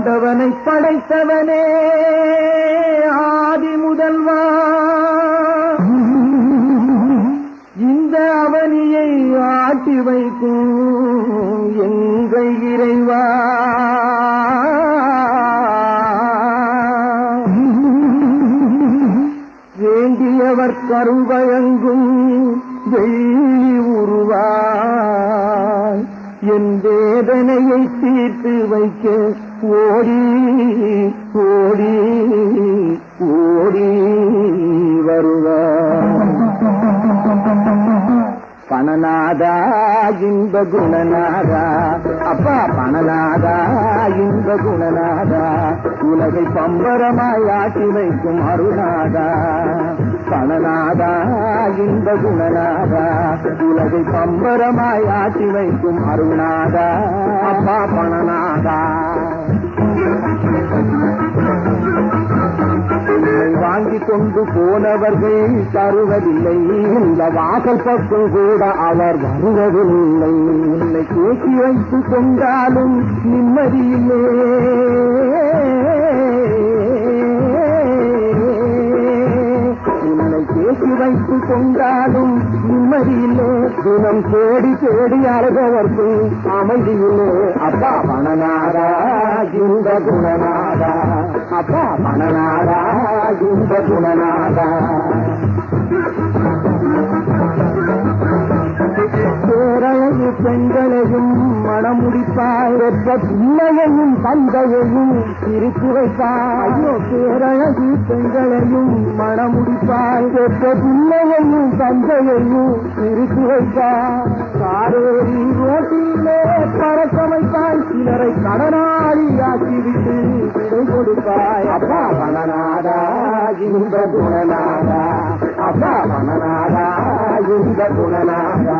ஆண்டவனை படைத்தவனே ஆதி முதல்வா. இந்த அவனியை ஆட்டி வைக்கும் எங்கள் இறைவா. வேண்டியவர் கருவயங்கும் வெள்ளி உருவா. என் வேதனையை தீர்த்து வைக்க ஓடி ஓடி ஓடி வருவார். பணநாதா இன்ப குணநாதா அப்பா பணநாதா இன்ப குணநாதா உலகை பம்பரமாய் ஆட்டி வைக்கும் அருணாதா பணநாதா இன்ப குணநாதா உலகை பம்பரமாய் ஆட்டி வைக்கும் அருணாதா அப்பா பணநாதா. வாங்கி கொண்டு போனவர்கள் தருவதில்லை. இந்த வாசல் பக்கம் கூட அவர் வருவதில்லை. உன்னை கேட்டி வைத்து கொண்டாலும் நிம்மதியில்லை. கேட்டி வைத்து கொண்டாலும் தினம் தேடி தேடி அழகவர்க்கும் அமைதியிலே. அப்பா மணநாதா இந்த குணநாதா. அப்பா மணநாதா இந்த குணநாதா. பெண்களையும் மணமுடிப்பாய். பெற்ற பிள்ளையையும் தந்தையையும் பிரித்து வைப்பாய். பேரழகு பெண்களையும் மணமுடிப்பாய். பெற்ற பிள்ளையையும் தந்தையையும் பிரித்து வைப்பாய். காரேரி ரோட்டிலே பறக்க வைப்பாய் சிலரை கடனாளி ஆக்கிவிட்டு விடை கொடுப்பாய். அப்பா மனநாதா இந்த குணநாதா. அப்பா மனநாதா இந்த குணநாதா.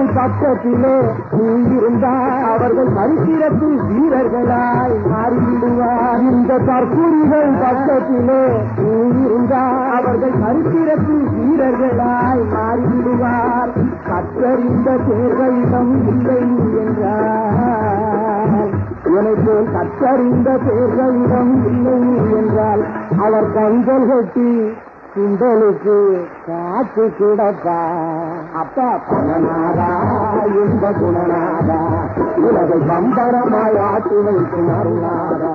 அவர்கள் பக்கத்திலே நீ இருந்தால் அவர்கள் சரித்திரத்தில் வீரர்களாய் மாறிவிடுவார். இந்த கற்குறிகள் பக்கத்திலே நீ இருந்தால் அவர்கள் சரித்திரத்தில் வீரர்களாய் மாறிவிடுவார். கற்றறிந்த தேர்களிடம் இல்லை என்றார். உனக்கு கற்றறிந்த தேர்களிடம் இல்லை என்றால் அவர் கண்கள் கட்டி குண்டலுக்கு காத்து கிடப்பா. அப்பா பணநாதா இந்த குணநாதா உலகை சம்பரமாய் ஆட்டி வைத்து அருளாதா